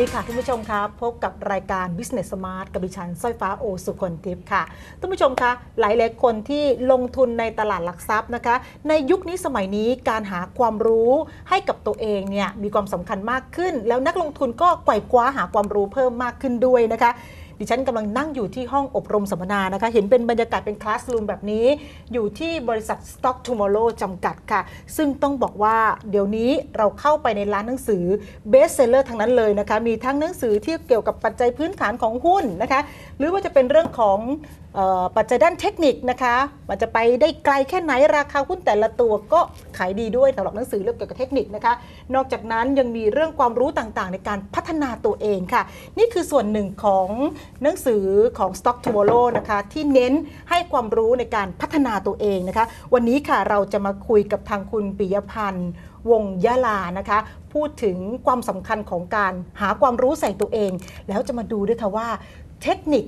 วัสดีค่ะท่านผู้ชมครับพบกับรายการ Business Smart กับดิฉันสร้อยฟ้าโอสุคนทิพย์ค่ะท่านผู้ชมคะหลายหลายๆคนที่ลงทุนในตลาดหลักทรัพย์นะคะ ในยุคนี้สมัยนี้การหาความรู้ให้กับตัวเองเนี่ยมีความสำคัญมากขึ้น แล้วนักลงทุนก็ไกว่คว้าหาความรู้เพิ่มมากขึ้นด้วยนะคะ ดิฉันกำลังนั่งอยู่ที่ห้องอบรมสัมมนานะคะ เห็นเป็นบรรยากาศเป็นคลาสรูมแบบนี้ อยู่ที่บริษัท Stock Tomorrow จำกัดค่ะ ซึ่งต้องบอกว่าเดี๋ยวนี้เราเข้าไปในร้านหนังสือเบสเซลเลอร์ทั้งนั้นเลยนะคะ มีทั้งหนังสือที่เกี่ยวกับปัจจัยพื้นฐานของหุ้นนะคะ หรือว่าจะเป็นเรื่องของออปัจจัยด้านเทคนิคนะคะ มันจะไปได้ไกลแค่ไหนราคาหุ้นแต่ละตัวก็ขายดีด้วยสำหรับหนังสือเรื่องเกี่ยวกับเทคนิคนะคะ นอกจากนั้นยังมีเรื่องความรู้ต่างๆ ในการพัฒนาตัวเองค่ะ นี่คือส่วนหนึ่งของหนังสือของ Stock Tomorrow นะคะที่เน้นให้ความรู้ในการพัฒนาตัวเองนะคะ วันนี้ค่ะเราจะมาคุยกับทางคุณปิยพันธ์ วงยะลานะคะ พูดถึงความสำคัญของการหาความรู้ใส่ตัวเอง แล้วจะมาดูด้วยค่ะว่าเทคนิค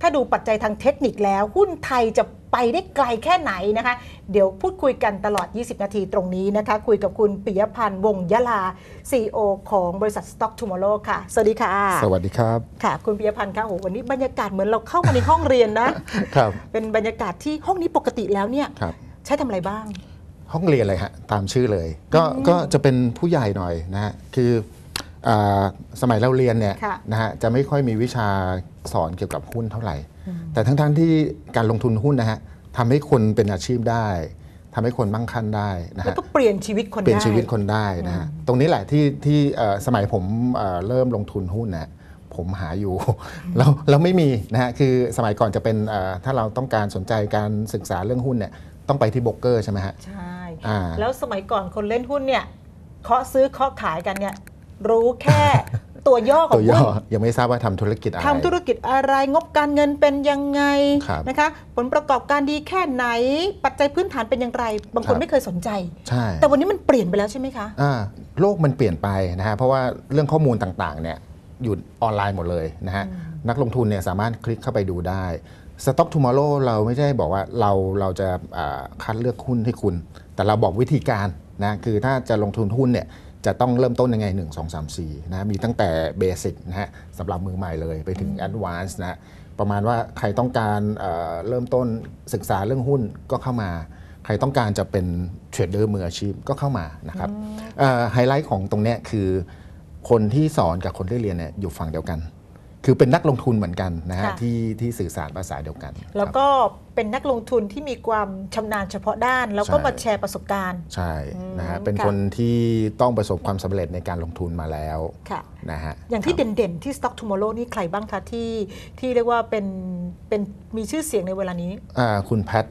ถ้าดูปัจจัยทางเทคนิคแล้ว หุ้นไทยจะไปได้ไกลแค่ไหนนะคะ เดี๋ยวพูดคุยกันตลอด 20 นาทีตรงนี้นะคะ คุยกับคุณปิยพันธ์วงยะลา CEO ของบริษัท Stock Tomorrow ค่ะ สวัสดีค่ะ สวัสดีครับค่ะ คุณปิยพันธ์คะโอ้โหวันนี้บรรยากาศเหมือนเราเข้ามาในห้องเรียนนะครับเป็นบรรยากาศที่ห้องนี้ปกติแล้วเนี่ยครับใช้ทำอะไรบ้าง ห้องเรียนเลยฮะตามชื่อเลย ก็ก็จะเป็นผู้ใหญ่หน่อยนะฮะคืออา สมัยเราเรียนเนี่ยค่ะนะฮะจะไม่ค่อยมีวิชาสอนเกี่ยวกับหุ้นเท่าไหร่ แต่ทั้งๆที่การลงทุนหุ้นนะฮะทำให้คนเป็นอาชีพได้ทำให้คนมั่งคั่งได้นะแล้วฮะก็เปลี่ยนชีวิตคนเปลี่ยนได้ชีวิตคนได้นะฮะตรงนี้แหละที่ที่เอ่อสมัยผมเอ่อเริ่มลงทุนหุ้นนะผมหาอยู่แล้วแล้วไม่มีนะฮะคือสมัยก่อนจะเป็นเอ่อถ้าเราต้องการสนใจการศึกษาเรื่องหุ้นเนี่ยต้องไปที่โบรกเกอร์ใช่ไหมฮะใช่อ่าแล้วสมัยก่อนคนเล่นหุ้นเนี่ยเคาะซื้อเคาะขายกันเนี่ย รู้แค่ตัวย่อขอตังวย่อหุ้น ยังไม่ทราบว่าทำธุรกิจอะไร ทำธุรกิจอะไรงบการเงินเป็นยังไงครับ นะคะ ผลประกอบการดีแค่ไหน ปัจจัยพื้นฐานเป็นอย่างไร บางคนครับไม่เคยสนใจ ใช่ แต่วันนี้มันเปลี่ยนไปแล้วใช่ไหมคะ อ่าโลกมันเปลี่ยนไปนะฮะเพราะว่าเรื่องข้อมูลต่างๆเนี่ยอยู่ออนไลน์หมดเลยนะฮะนักลงทุนเนี่ยสามารถคลิกเข้าไปดูได้ Stock Tomorrow เราไม่ใช่บอกว่าเราเราจะอ่าคัดเลือกหุ้นให้คุณ แต่เราบอกวิธีการนะคือถ้าจะลงทุนหุ้นเนี่ย จะต้องเริ่มต้นยังไง 1 2 3 4นะมีตั้งแต่เบสิกนะฮะสำหรับมือใหม่เลยไปถึง Advanced นะประมาณว่าใครต้องการเอ่อเริ่มต้นศึกษาเรื่องหุ้นก็เข้ามา ใครต้องการจะเป็นเทรดเดอร์มืออาชีพก็เข้ามานะครับไฮไลท์ของตรงเนี้ยคือคนที่สอนกับคนที่เรียนเนี่ยอยู่ฝั่งเดียวกัน คือเป็นนักลงทุนเหมือนกันนะฮะค่ะ ที่ที่สื่อสารภาษาเดียวกันแล้วครับ ก็เป็นนักลงทุนที่มีความชำนาญเฉพาะด้าน แล้วก็ใช่ มาแชร์ประสบการณ์ ใช่นะฮะอืมเป็นค่ะ คนที่ต้องประสบความสำเร็จในการลงทุนมาแล้วค่ะ นะฮะอย่างที่ครับเด่นๆ ที่ Stock Tomorrow นี่ใครบ้างคะที่ที่เรียกว่าเป็นเป็นมีชื่อเสียงในเวลานี้ อ่าคุณแพท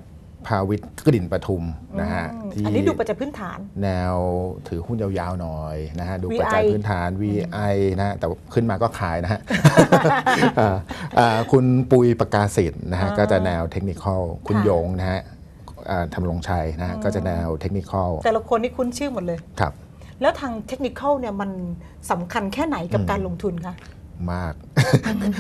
ภาวิทย์กลิ่นประทุมนะฮะอืมที่อันนี้ดูปัจจัยพื้นฐาน แนวถือหุ้นยาวๆหน่อยนะฮะดู VI ปัจจัยพื้นฐาน VI นะฮะแต่ว่าขึ้นมาก็ขายนะฮะอ่าอ่าคุณปุยประกาศสิทธิ์นะฮะอ่าก็จะแนวเทคนิคอลคุณค่ะโยงนะฮะอ่าทำลงชัยนะฮะก็จะแนวเทคนิคอลแต่ละคนนี่คุ้นชื่อหมดเลยครับ แล้วทางเทคนิคเนี่ยมันสำคัญแค่ไหนกับการลงทุนคะมาก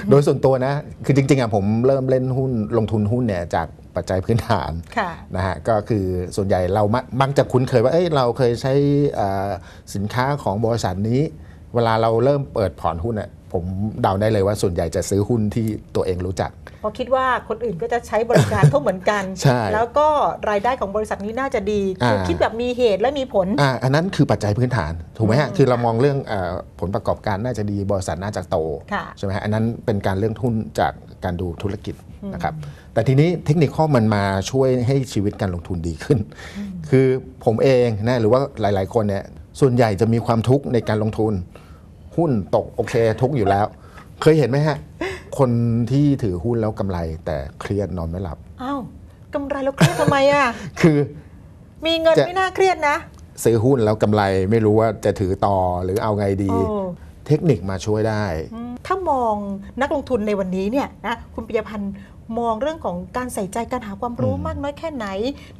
โดยส่วนตัวนะ คือจริงๆอะผมเริ่มเล่นหุ้นลงทุนหุ้นเนี่ยจาก ปัจจัยพื้นฐานค่ะนะฮะก็คือส่วนใหญ่เรามักมักจะคุ้นเคยว่าเอ้ยเราเคยใช้อ่าสินค้าของบริษัทนี้ เวลาเราเริ่มเปิดผ่อนหุ้นอะผมเดาได้เลยว่าส่วนใหญ่จะซื้อหุ้นที่ตัวเองรู้จักเพราะคิดว่าคนอื่นก็จะใช้บริการเขาเหมือนกันใช่แล้วก็รายได้ของบริษัทนี้น่าจะดีคืออ่าคิดแบบมีเหตุและมีผลอ่าอันนั้นคือปัจจัยพื้นฐานถูกไหมฮะคือเรามองเรื่องอาผลประกอบการน่าจะดีบริษัทน่าจะโตค่ะใช่ไหมฮะอันนั้นเป็นการเรื่องทุนจากการดูธุรกิจนะครับ แต่ทีนี้เทคนิคข้อมันมาช่วยให้ชีวิตการลงทุนดีขึ้น คือผมเองนะหรือว่าหลาย ๆ คนเนี่ยส่วนใหญ่จะมีความทุกข์ในการลงทุน หุ้นตกโอเคทุกข์อยู่แล้ว เคยเห็นไหมฮะ คนที่ถือหุ้นแล้วกำไร แต่เครียดนอนไม่หลับอ้าวกำไรแล้วเครียดทำไมอะคือมีเงินจะไม่น่าเครียดนะ ซื้อหุ้นแล้วกำไรไม่รู้ว่าจะถือต่อหรือเอาไงดีโอ้เทคนิคมาช่วยได้อืมถ้ามองนักลงทุนในวันนี้เนี่ยนะคุณปิยพันธ์ มองเรื่องของการใส่ใจการหาความรู้มากน้อยแค่ไหน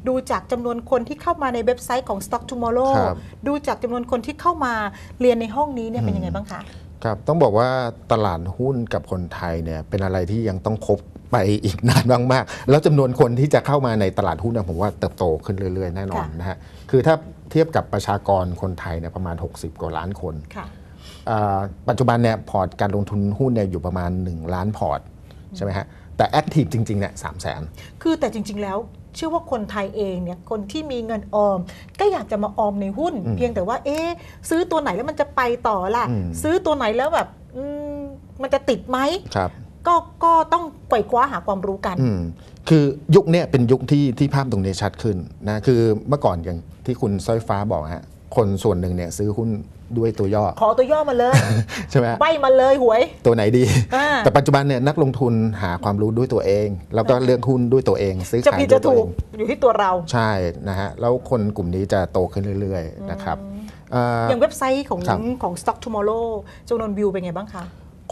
ดูจากจำนวนคนที่เข้ามาในเว็บไซต์ของ Stock Tomorrow ครับดูจากจำนวนคนที่เข้ามาเรียนในห้องนี้เนี่ยเป็นยังไงบ้างคะครับต้องบอกว่าตลาดหุ้นกับคนไทยเนี่ยเป็นอะไรที่ยังต้องคบไปอีกนานมากๆแล้วจำนวนคนที่จะเข้ามาในตลาดหุ้นเนี่ยผมว่าเติบโตขึ้นเรื่อยๆแน่นอนค่ะนะฮะคือถ้าเทียบกับประชากรคนไทยเนี่ยประมาณ 60 กว่าล้านคนค่ะอ่าปัจจุบันเนี่ยพอร์ตการลงทุนหุ้นเนี่ยอยู่ประมาณ 1 ล้านพอร์ตใช่ไหมฮะ แต่แอคทีฟจริงๆเนี่ยสามแสนคือแต่จริง ๆ แล้วเชื่อว่าคนไทยเองเนี่ยคนที่มีเงินออม ก็อยากจะมาออมในหุ้นอืมเพียงแต่ว่า เอ๊ะซื้อตัวไหนแล้วมันจะไปต่อล่ะอืมซื้อตัวไหนแล้วแบบอืมมันจะติดไหมครับก็ก็ต้องไกวคว้าหาความรู้กันอืมคือยุคเนี้ยเป็นยุคที่ที่ภาพตรงนี้ชัดขึ้นนะคือเมื่อก่อนอย่างที่คุณสร้อยฟ้าบอกฮะคนส่วนหนึ่งเนี่ยซื้อหุ้น ด้วยตัวย่อ ขอตัวย่อมาเลย ใช่ไหมฮะใบมาเลยหวย ตัวไหนดีอ่าแต่ปัจจุบันเนี่ยนักลงทุนหาความรู้ด้วยตัวเอง แล้วก็เลือกหุ้นด้วยตัวเองซื้อจะขายผิดด้วจะยตัวถูเอกงอยู่ที่ตัวเรา ใช่นะฮะแล้วคนกลุ่มนี้จะโตขึ้นเรื่อย ๆ นะครับเอ่ออย่างเว็บไซต์ของครับของ Stock Tomorrow จำนวนวิวเป็นไงบ้างคะ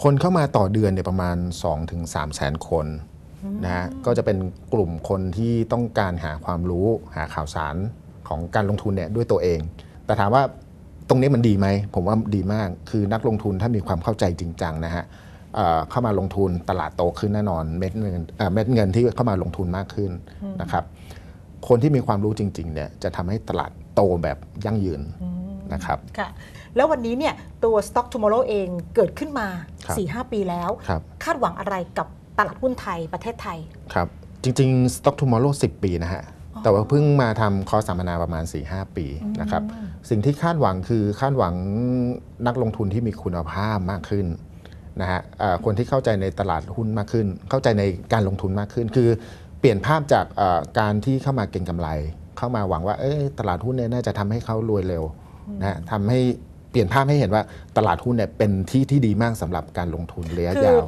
คนเข้ามาต่อเดือนเนี่ยประมาณ 2-3ถึง3แสนคนนะฮะก็จะเป็นกลุ่มคนที่ต้องการหาความรู้หาข่าวสารของการลงทุนเนี่ยด้วยตัวเอง แต่ถามว่า ตรงนี้มันดีไหม ผมว่าดีมาก คือนักลงทุนถ้ามีความเข้าใจจริงจังนะฮะเอ่อเข้ามาลงทุนตลาดโตขึ้นแน่นอนเม็ดเงินเอ่อเม็ดเงินที่เข้ามาลงทุนมากขึ้นนะครับ คนที่มีความรู้จริงๆเนี่ยจะทำให้ตลาดโตแบบยั่งยืนนะครับค่ะแล้ววันนี้เนี่ยตัว Stock Tomorrow เองเกิดขึ้นมาครับ4-5 ปีแล้วครับคาดหวังอะไรกับตลาดหุ้นไทยประเทศไทยครับจริงๆ Stock Tomorrow 10 ปีนะฮะ แต่ว่าเพิ่งมาทำคอร์สสัมมนาประมาณ 4-5 ปีนะครับ สิ่งที่คาดหวังคือคาดหวังนักลงทุนที่มีคุณภาพมากขึ้นนะฮะเอ่อคนที่เข้าใจในตลาดหุ้นมากขึ้น เข้าใจในการลงทุนมากขึ้น คือเปลี่ยนภาพจากเอ่อการที่เข้ามาเก็งกำไร เข้ามาหวังว่าเอ้ยตลาดหุ้นเนี่ยน่าจะทำให้เขารวยเร็วนะฮะทำให้เปลี่ยนภาพให้เห็นว่าตลาดหุ้นเนี่ยเป็นที่ที่ดีมากสำหรับการลงทุนระยะคือยาว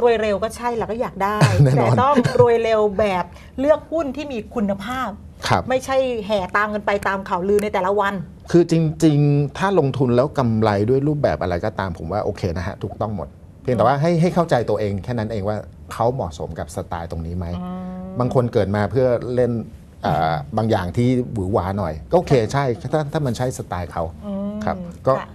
รวยเร็วก็ใช่เราก็อยากได้ แน่นอน แต่ต้องรวยเร็วแบบเลือกหุ้นที่มีคุณภาพ ครับ ไม่ใช่แห่ตามกันไปตามข่าวลือในแต่ละวัน คือจริง ๆ ถ้าลงทุนแล้วกำไรด้วยรูปแบบอะไรก็ตามผมว่าโอเคนะฮะ ถูกต้องหมด เพียงแต่ว่าให้ให้เข้าใจตัวเองแค่นั้นเองว่าเขาเหมาะสมกับสไตล์ตรงนี้ไหม บางคนเกิดมาเพื่อเล่นเอ่อบางอย่างที่หวือหวาหน่อย ก็โอเคใช่ถ้าถ้ามันใช่สไตล์เขาครับ ก็ค่ะ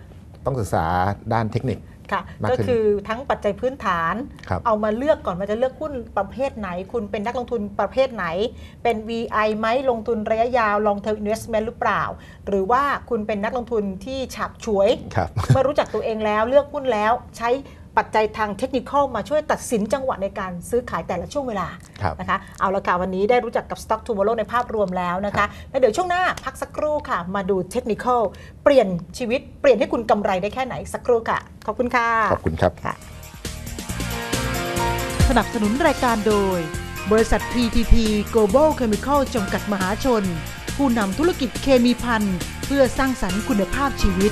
ต้องศึกษาด้านเทคนิค ค่ะมากก็ขึ้นคือทั้งปัจจัยพื้นฐานครับเอามาเลือกก่อนว่าจะเลือกหุ้นประเภทไหน คุณเป็นนักลงทุนประเภทไหน เป็น VI ไหมลงทุนระยะยาว long term investment หรือเปล่า หรือว่าคุณเป็นนักลงทุนที่ฉับฉวยครับเมื่อรู้จักตัวเองแล้วเลือกหุ้นแล้วใช้ ปัจจัยทางเทคนิคอลมาช่วยตัดสินจังหวะในการซื้อขายแต่ละช่วงเวลาครับนะคะเอาละค่ะวันนี้ได้รู้จักกับ Stock Tomorrow ในภาพรวมแล้วนะคะแล้วเดี๋ยวช่วงหน้าพักสักครู่ค่ะ มาดูเทคนิคอลเปลี่ยนชีวิตเปลี่ยนให้คุณกำไรได้แค่ไหนสักครู่ค่ะ ขอบคุณค่ะขอบคุณครับค่ะสนับสนุนรายการโดย บริษัท PTT Global Chemical จำกัดมหาชน ผู้นำธุรกิจเคมีพันเพื่อสร้างสรรค์คุณภาพชีวิต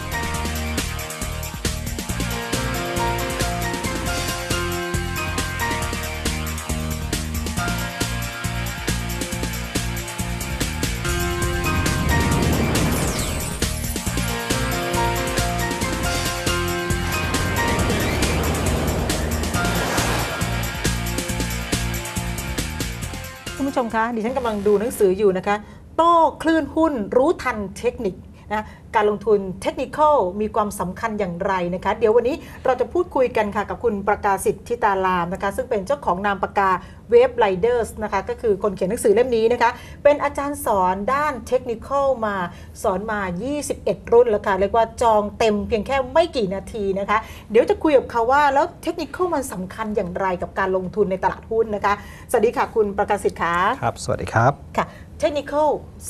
มคะดิฉันกำลังดูหนังสืออยู่นะคะ โต้คลื่นหุ้นรู้ทันเทคนิค นะการลงทุนเทคนิคอลมีความสำคัญอย่างไรนะคะ เดี๋ยววันนี้เราจะพูดคุยกันค่ะกับคุณประกาศิทธิ์ทิตารามนะคะ ซึ่งเป็นเจ้าของนามปากกาเวฟไ i เดอร์สนะคะก็คือคนเขียนหนังสือเล่มนี้นะคะ เป็นอาจารย์สอนด้านเทคนิคอลมาสอนมา 21 รุ่นแล้วค่ะ เรียกว่าจองเต็มเพียงแค่ไม่กี่นาทีนะคะ เดี๋ยวจะคุยกับเขาว่าแล้วเทคนิคอลมันสำคัญอย่างไรกับการลงทุนในตลาดหุ้นนะคะ สวัสดีค่ะคุณประกาศิทธิ์ค่ะครับ สวัสดีครับค่ะเทคนิค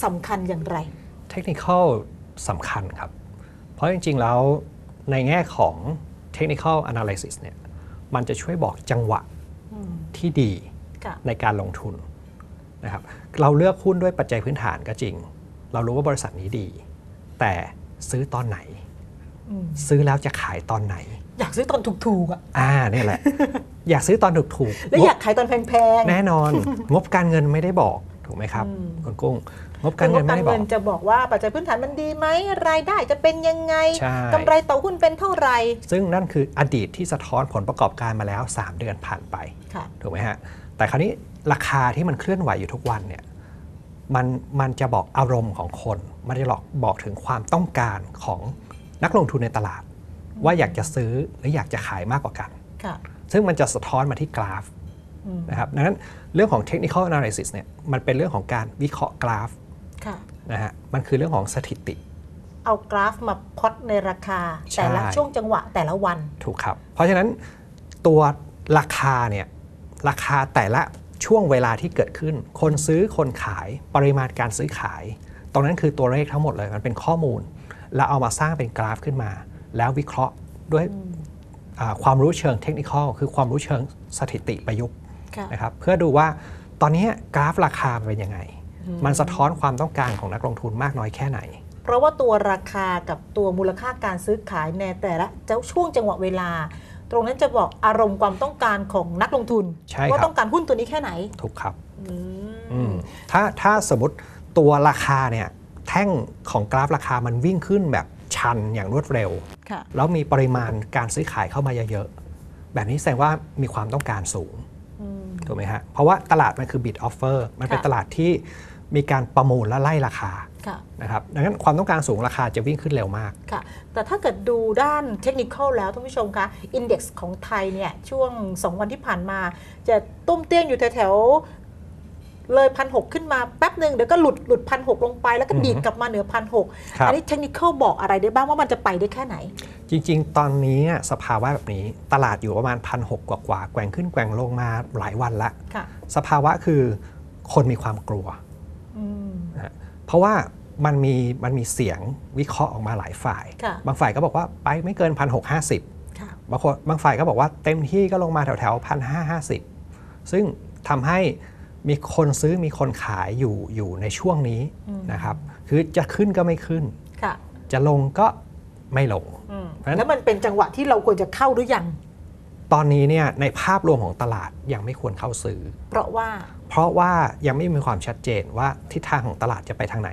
สำคัญอย่างไร เทคนิคอล สำคัญครับ เพราะจริงๆแล้วในแง่ของเทคนิคอล analysis เนี่ยมันจะช่วยบอกจังหวะที่ดีค่ะในการลงทุนนะครับเราเลือกหุ้นด้วยปัจจัยพื้นฐานก็จริง เรารู้ว่าบริษัทนี้ดี แต่ซื้อตอนไหนอืมซื้อแล้วจะขายตอนไหน อยากซื้อตอนถูกๆอะอ่าเนี่ยแหละ อยากซื้อตอนถูกๆ แล้วงบอยากขายตอนแพงๆ แน่นอน งบการเงินไม่ได้บอก ถูกไหมครับคุณกุ้งงบการเงินไม่ได้บคือกเงินจะบอกว่าปัจจัยพื้นฐานมันดีไหมรายได้จะเป็นยังไงใช่กำไรต่อหุ้นเป็นเท่าไหร่ซึ่งนั่นคืออดีตที่สะท้อนผลประกอบการมาแล้ว 3 เดือนผ่านไปค่ะถูกไหมฮะแต่คราวนี้ราคาที่มันเคลื่อนไหวอยู่ทุกวันเนี่ยมันมันจะบอกอารมณ์ของคนมันจะบอกบอกถึงความต้องการของนักลงทุนในตลาด ว่าอยากจะซื้อหรืออยากจะขายมากกว่ากันค่ะซึ่งมันจะสะท้อนมาที่กราฟอืม นะครับดังนั้นเรื่องของ technical analysis เนี่ยมันเป็นเรื่องของการวิเคราะห์กราฟค่ะนะฮะมันคือเรื่องของสถิติ เอากราฟมาพล็อตในราคาใช่แต่ละช่วงจังหวะแต่ละวันถูกครับ เพราะฉะนั้นตัวราคาเนี่ยราคาแต่ละช่วงเวลาที่เกิดขึ้น คนซื้อคนขายปริมาณการซื้อขาย ตรงนั้นคือตัวเลขทั้งหมดเลยมันเป็นข้อมูล แล้วเอามาสร้างเป็นกราฟขึ้นมา แล้ววิเคราะห์ด้วยอ่าความรู้เชิงเทคนิคคือความรู้เชิงสถิติประยุกต์ค่ะ นะครับเพื่อดูว่าตอนนี้กราฟราคาเป็นยังไง มันสะท้อนความต้องการของนักลงทุนมากน้อยแค่ไหน เพราะว่าตัวราคากับตัวมูลค่าการซื้อขายในแต่ละเจ้าช่วงจังหวะเวลา ตรงนั้นจะบอกอารมณ์ความต้องการของนักลงทุนใช่ครับว่าต้องการหุ้นตัวนี้แค่ไหนถูกครับอืมอืมถ้าถ้าสมมติตัวราคาเนี่ยแท่งของกราฟราคามันวิ่งขึ้นแบบชันอย่างรวดเร็วค่ะแล้วมีปริมาณการซื้อขายเข้ามาเยอะๆ แบบนี้แสดงว่ามีความต้องการสูงอืม ถูกไหมฮะเพราะว่าตลาดมันคือ bid offer มันเป็นค่ะตลาดที่มีการประมูลและไล่ราคาค่ะนะครับดังนั้นความต้องการสูงราคาจะวิ่งขึ้นเร็วมากค่ะแต่ถ้าเกิดดูด้านเทคนิคแล้วท่านผู้ชมคะอินเด็กซ์ของไทยเนี่ยช่วง 2 วันที่ผ่านมา จะตุ้มเตี้ยนอยู่แถวๆ เลยพันหขึ้นมาแป๊บหนึ่งเดี๋ยวก็หลุดหลุดพันหลงไปแล้วก็อือฮึดีดกลับมาเหนือพันหครับอันี้เทคนิคบอกอะไรได้บ้างว่ามันจะไปได้แค่ไหน จริง ๆ ตอนนี้เนี่ยสภาวะแบบนี้ตลาดอยู่ประมาณพันหกกว่าๆแกว่งขึ้นแกว่งลงมาหลายวันละค่ะสภาวะคือคนมีความกลัวอืมนะฮะเพราะว่ามันมีมันมีเสียงวิเคราะห์ออกมาหลายฝ่ายค่ะบางฝ่ายก็บอกว่าไปไม่เกินพันหกห้าสิบค่ะบางคนบางฝ่ายก็บอกว่าเต็มที่ก็ลงมาแถวแถวพันห้าห้าสิบซึ่งทำให้ มีคนซื้อมีคนขายอยู่อยู่ในช่วงนี้อืมนะครับ คือจะขึ้นก็ไม่ขึ้นค่ะจะลงก็ไม่ลงอืมเพราะฉะนั้นแล้วมันเป็นจังหวะที่เราควรจะเข้าหรือยัง ตอนนี้เนี่ยในภาพรวมของตลาดยังไม่ควรเข้าซื้อ เพราะว่า เพราะว่ายังไม่มีความชัดเจนว่าทิศทางของตลาดจะไปทางไหน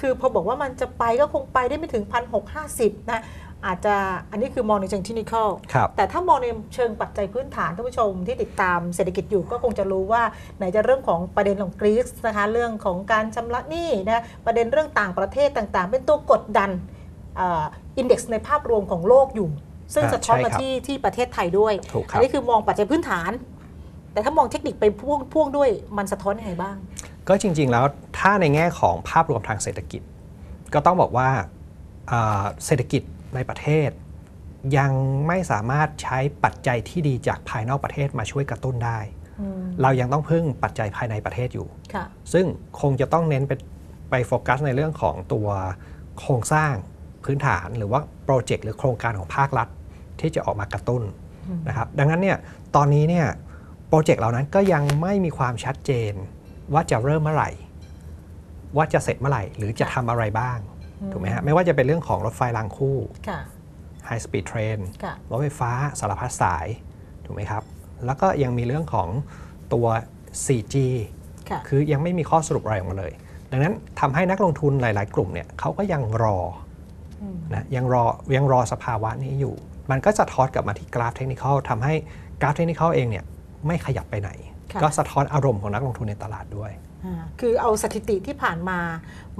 คือพอบอกว่ามันจะไปก็คงไปได้ไม่ถึงพันหกห้าสิบนะ อาจจะอันนี้คือมองในเชิงเทคนิคครับแต่ถ้ามองในเชิงปัจจัยพื้นฐานท่านผู้ชมที่ติดตามเศรษฐกิจอยู่ก็คงจะรู้ว่าไหนจะเรื่องของประเด็นของกรีซนะคะเรื่องของการชำระหนี้นะประเด็นเรื่องต่างประเทศต่างๆ เป็นตัวกดดันอินเด็กซ์ในภาพรวมของโลกอยู่ ซึ่งอ่าสะท้อนใช่มาครับที่ที่ประเทศไทยด้วยถูกครับอันี้คือมองปัจจัยพื้นฐาน แต่ถ้ามองเทคนิคไปพ่วงพ่วงด้วยมันสะท้อนยังไงบ้าง ก็จริง ๆ แล้วถ้าในแง่ของภาพรวมทางเศรษฐกิจ ก็ต้องบอกว่าอ่าเศรษฐกิจ ในประเทศ ยังไม่สามารถใช้ปัจจัยที่ดีจากภายนอกประเทศมาช่วยกระตุ้นได้อืมเรายังต้องพึ่งปัจจัยภายในประเทศอยู่ค่ะซึ่งคงจะต้องเน้นไปไปโฟกัสในเรื่องของตัวโครงสร้างพื้นฐานหรือว่าโปรเจกต์หรือโครงการของภาครัฐที่จะออกมากระตุ้นนะครับดังนั้นเนี่ยตอนนี้เนี่ยโปรเจกต์เหล่านั้นก็ยังไม่มีความชัดเจนว่าจะเริ่มเมื่อไหร่ ว่าจะเสร็จเมื่อไหร่ หรือจะทำอะไรบ้าง ถูกไหมฮะไม่ว่าจะเป็นเรื่องของรถไฟรางคู่ค่ะ High Speed Train ค่ะรถไฟฟ้าสารพัดสายถูกไหมครับ แล้วก็ยังมีเรื่องของตัว 4G ค่ะคือยังไม่มีข้อสรุปอะไรออกมาเลย ดังนั้นทำให้นักลงทุนหลาย ๆ กลุ่มเนี่ยเขาก็ยังรออมนะยังรอยังรอสภาวะนี้อยู่ มันก็สะท้อนกลับมาที่กราฟเทคนิคทำให้กราฟเทคนิคเองเนี่ยไม่ขยับไปไหนค่ะก็สะท้อนอารมณ์ของนักลงทุนในตลาดด้วยอ่า คือเอาสถิติที่ผ่านมา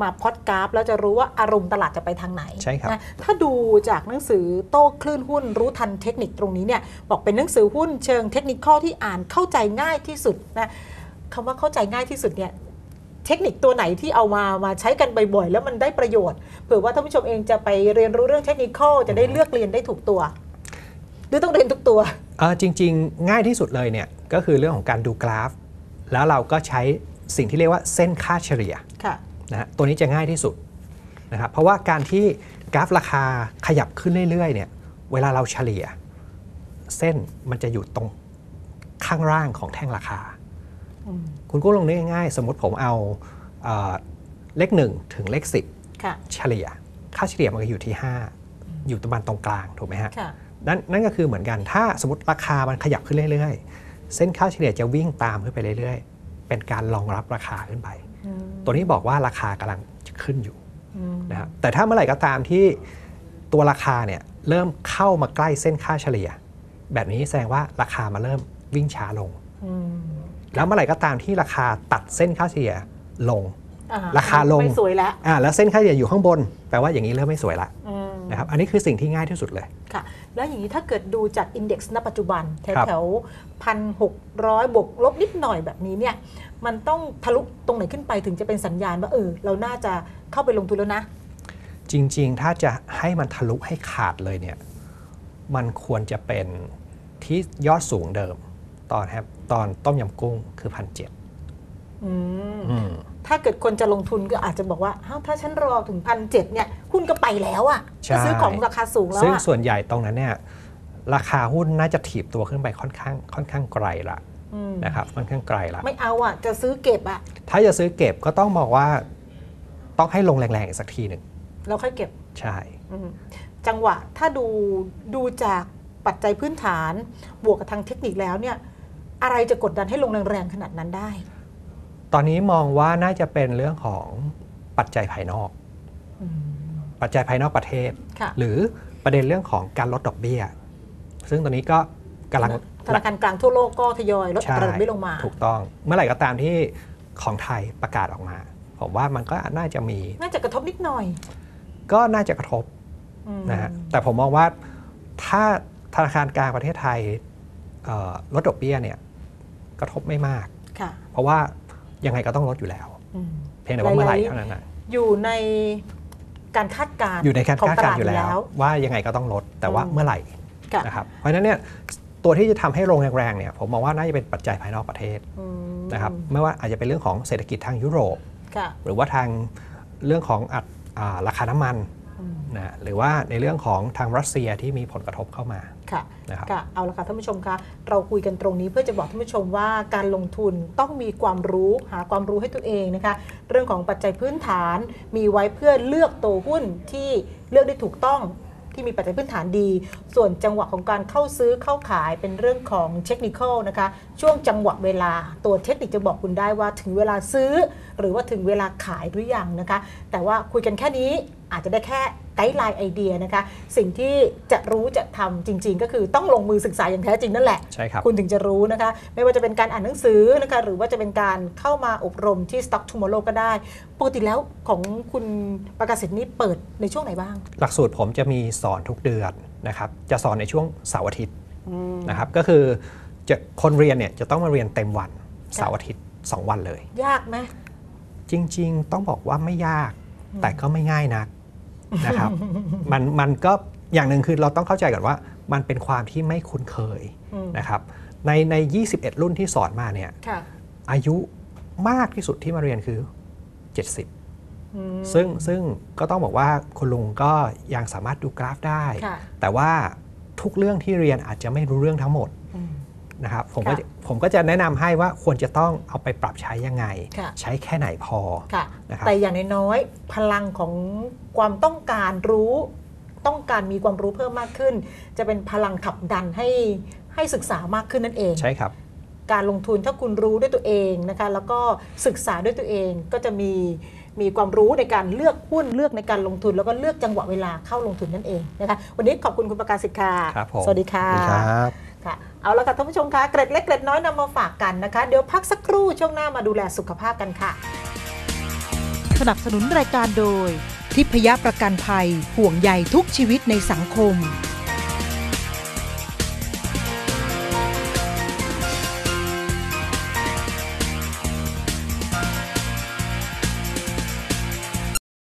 มาพอดกราฟแล้วจะรู้ว่าอารมณ์ตลาดจะไปทางไหนใช่ครับนะถ้าดูจากหนังสือโต้คลื่นหุ้นรู้ทันเทคนิคตรงนี้เนี่ยบอกเป็นหนังสือหุ้นเชิงเทคนิคข้อที่อ่านเข้าใจง่ายที่สุดนะคำว่าเข้าใจง่ายที่สุดเนี่ยเทคนิคตัวไหนที่เอามามาใช้กันบ่อยๆแล้วมันได้ประโยชน์เผื่อว่าท่านผู้ชมเองจะไปเรียนรู้เรื่องเทคนิคจะได้เลือกเรียนได้ถูกตัวหรือต้องเรียนทุกตัวเออจริง ๆ ง่ายที่สุดเลยเนี่ยก็คือเรื่องของการดูกราฟ แล้วเราก็ใช้ สิ่งที่เรียกว่าเส้นค่าเฉลี่ยค่ะนะฮะตัวนี้จะง่ายที่สุดนะครับเพราะว่าการที่กราฟราคาขยับขึ้นเรื่อยๆเนี่ยเวลาเราเฉลี่ย เส้นมันจะอยู่ตรงข้างล่างของแท่งราคาอืมคุณกู้ลงนึกง่ายๆสมมุติผมเอาเอ่อเลข1ถึงเลขค่ะ10เฉลี่ย ค่าเฉลี่ยมันก็อยู่ที่ 5 อยู่ประมาณตรงกลางถูกไหมฮะค่ะนั่นนั่นก็คือเหมือนกันถ้าสมมติราคามันขยับขึ้นเรื่อยๆ เส้นค่าเฉลี่ยจะวิ่งตามขึ้นไปเรื่อยๆ เป็นการรองรับราคาขึ้นไปอืมตัวนี้บอกว่าราคากำลังจะขึ้นอยู่อืมนะครับแต่ถ้าเมื่อไหร่ก็ตามที่ตัวราคาเนี่ยเริ่มเข้ามาใกล้เส้นค่าเฉลี่ย แบบนี้แสดงว่าราคามาเริ่มวิ่งช้าลงอืมแล้วเมื่อไหร่ก็ตามที่ราคาตัดเส้นค่าเฉลี่ยลงอ่ราคาลงไม่สวยแล้วอ่าแล้วเส้นค่าเฉลี่ยอยู่ข้างบน แปลว่าอย่างนี้เริ่มไม่สวยละอืม นะครับอันนี้คือสิ่งที่ง่ายที่สุดเลย ค่ะ แล้วอย่างนี้ถ้าเกิดดูจากอินเด็กซ์ณปัจจุบัน แถวครับแถวพันหกร้อยบวกลบนิดหน่อยแบบนี้เนี่ยมันต้องทะลุตรงไหนขึ้นไปถึงจะเป็นสัญญาณว่าเออเราน่าจะเข้าไปลงทุนแล้วนะจจริงๆ ถ้าจะให้มันทะลุให้ขาดเลยเนี่ยมันควรจะเป็นที่ยอดสูงเดิม ตอนครับตอนต้มยำกุ้งคือพันเจ็ดอืม ถ้าเกิดคนจะลงทุนก็อาจจะบอกว่าอ้าวถ้าฉันรอถึงพันเจ็ดเนี่ยหุ้นก็ไปแล้วอะใช่ก็ซื้อของราคาสูงแล้วซึ่งอะส่วนใหญ่ตรงนั้นเนี่ยราคาหุ้นน่าจะถีบตัวขึ้นไปค่อนข้างค่อนข้างไกลละอืมนะครับค่อนข้างไกลละไม่เอาอะจะซื้อเก็บอะถ้าจะซื้อเก็บก็ต้องบอกว่าต้องให้ลงแรงๆอีกสักทีหนึ่งเราค่อยเก็บใช่อืมจังหวะถ้าดูดูจากปัจจัยพื้นฐานบวกกับทางเทคนิคแล้วเนี่ยอะไรจะกดดันให้ลงแรงๆขนาดนั้นได้ ตอนนี้มองว่าน่าจะเป็นเรื่องของปัจจัยภายนอกอืมปัจจัยภายนอกประเทศค่ะหรือประเด็นเรื่องของการลดดอกเบี้ย ซึ่งตอนนี้ก็กำลังธนาคารกลางทั่วโลกก็ทยอยลดอัตราดอกเบี้ยลงมา ถูกต้อง เมื่อไหร่ก็ตามที่ของไทยประกาศออกมา ผมว่ามันก็น่าจะมี น่าจะกระทบนิดหน่อย ก็น่าจะกระทบอืมนะฮะแต่ผมมองว่าถ้าธนาคารกลางประเทศไทยเอ่อลดดอกเบี้ยเนี่ยกระทบไม่มากค่ะเพราะว่า ยังไงก็ต้องลดอยู่แล้วอืมเพียงแต่ว่าเมื่อไหร่หลายๆเท่านั้นนะอยู่ในการคาดการณ์อยู่ในการของคาดตการลาดณ์อยู่แล้ว ว่ายังไงก็ต้องลดแต่ว่าอืมเมื่อไหร่ค่ะนะครับเพราะฉะนั้นเนี่ยตัวที่จะทำให้ลงแรงๆเนี่ยผมมองว่าน่าจะเป็นปัจจัยภายนอกประเทศอืมนะครับไม่ว่าอาจจะเป็นเรื่องของเศรษฐกิจทางยุโรปค่ะหรือว่าทางเรื่องของอัตอ่าราคาน้ำมันอืมนะหรือว่าในเรื่องของทางรัสเซียที่มีผลกระทบเข้ามา ค่ะนะครับ ค่ะเอาละค่ะท่านผู้ชมคะเราคุยกันตรงนี้เพื่อจะบอกท่านผู้ชมว่าการลงทุนต้องมีความรู้หาความรู้ให้ตัวเองนะคะ เรื่องของปัจจัยพื้นฐานมีไว้เพื่อเลือกตัวหุ้นที่เลือกได้ถูกต้องที่มีปัจจัยพื้นฐานดี ส่วนจังหวะของการเข้าซื้อเข้าขายเป็นเรื่องของเทคนิคนะคะ ช่วงจังหวะเวลาตัวเทคนิคจะบอกคุณได้ว่าถึงเวลาซื้อ หรือว่าถึงเวลาขายหรือยังนะคะ แต่ว่าคุยกันแค่นี้อาจจะได้แค่ไกด์ไลน์ไอเดียนะคะ สิ่งที่จะรู้จะทำจริง ๆ ก็คือต้องลงมือศึกษาอย่างแท้จริงนั่นแหละใช่ครับคุณถึงจะรู้นะคะ ไม่ว่าจะเป็นการอ่านหนังสือนะคะหรือว่าจะเป็นการเข้ามาอบรมที่ Stock Tomorrow ก็ได้ปกติแล้วของคุณประกาศสิทธิ์นี้เปิดในช่วงไหนบ้าง หลักสูตรผมจะมีสอนทุกเดือนนะครับจะสอนในช่วงเสาร์อาทิตย์นะครับก็คือ จะคนเรียนเนี่ยจะต้องมาเรียนเต็มวันเสาร์อาทิตย์ 2 วันเลย ยากไหมจริง ๆ ต้องบอกว่าไม่ยาก แต่ก็ไม่ง่ายนักนะครับมันมันก็อย่างหนึ่งคือเราต้องเข้าใจก่อนว่า มันเป็นความที่ไม่คุ้นเคยอืมนะครับในใน 21 รุ่นที่สอนมาเนี่ยค่ะอายุมากที่สุดที่มาเรียนคือ 70อืมซึ่งซึ่งก็ต้องบอกว่าคุณลุงก็ยังสามารถดูกราฟได้ค่ะแต่ว่าทุกเรื่องที่เรียนอาจจะไม่รู้เรื่องทั้งหมดอืม นะครับผมก็ค่ะจะผมก็จะแนะนำให้ว่าควรจะต้องเอาไปปรับใช้ยังไงค่ะใช้แค่ไหนพอค่ะนะครับแต่อย่างน้อยๆพลังของความต้องการรู้ต้องการมีความรู้เพิ่มมากขึ้น จะเป็นพลังขับดันให้ให้ศึกษามากขึ้นนั่นเองใช่ครับการลงทุนถ้าคุณรู้ด้วยตัวเองนะคะแล้วก็ศึกษาด้วยตัวเองก็จะมีมีความรู้ในการเลือกหุ้นเลือกในการลงทุน แล้วก็เลือกจังหวะเวลาเข้าลงทุนนั่นเองนะคะวันนี้ขอบคุณคุณประกาศสิทธิ์ค่ะครับผมสวัสดีค่ะสวัสดีครับค่ะ เอาละค่ะท่านผู้ชมคะเกร็ดเล็กเกร็ดน้อยนำมาฝากกันนะคะ เดี๋ยวพักสักครู่ช่วงหน้ามาดูแลสุขภาพกันค่ะ สนับสนุนรายการโดย ทิพยประกันภัยห่วงใยทุกชีวิตในสังคม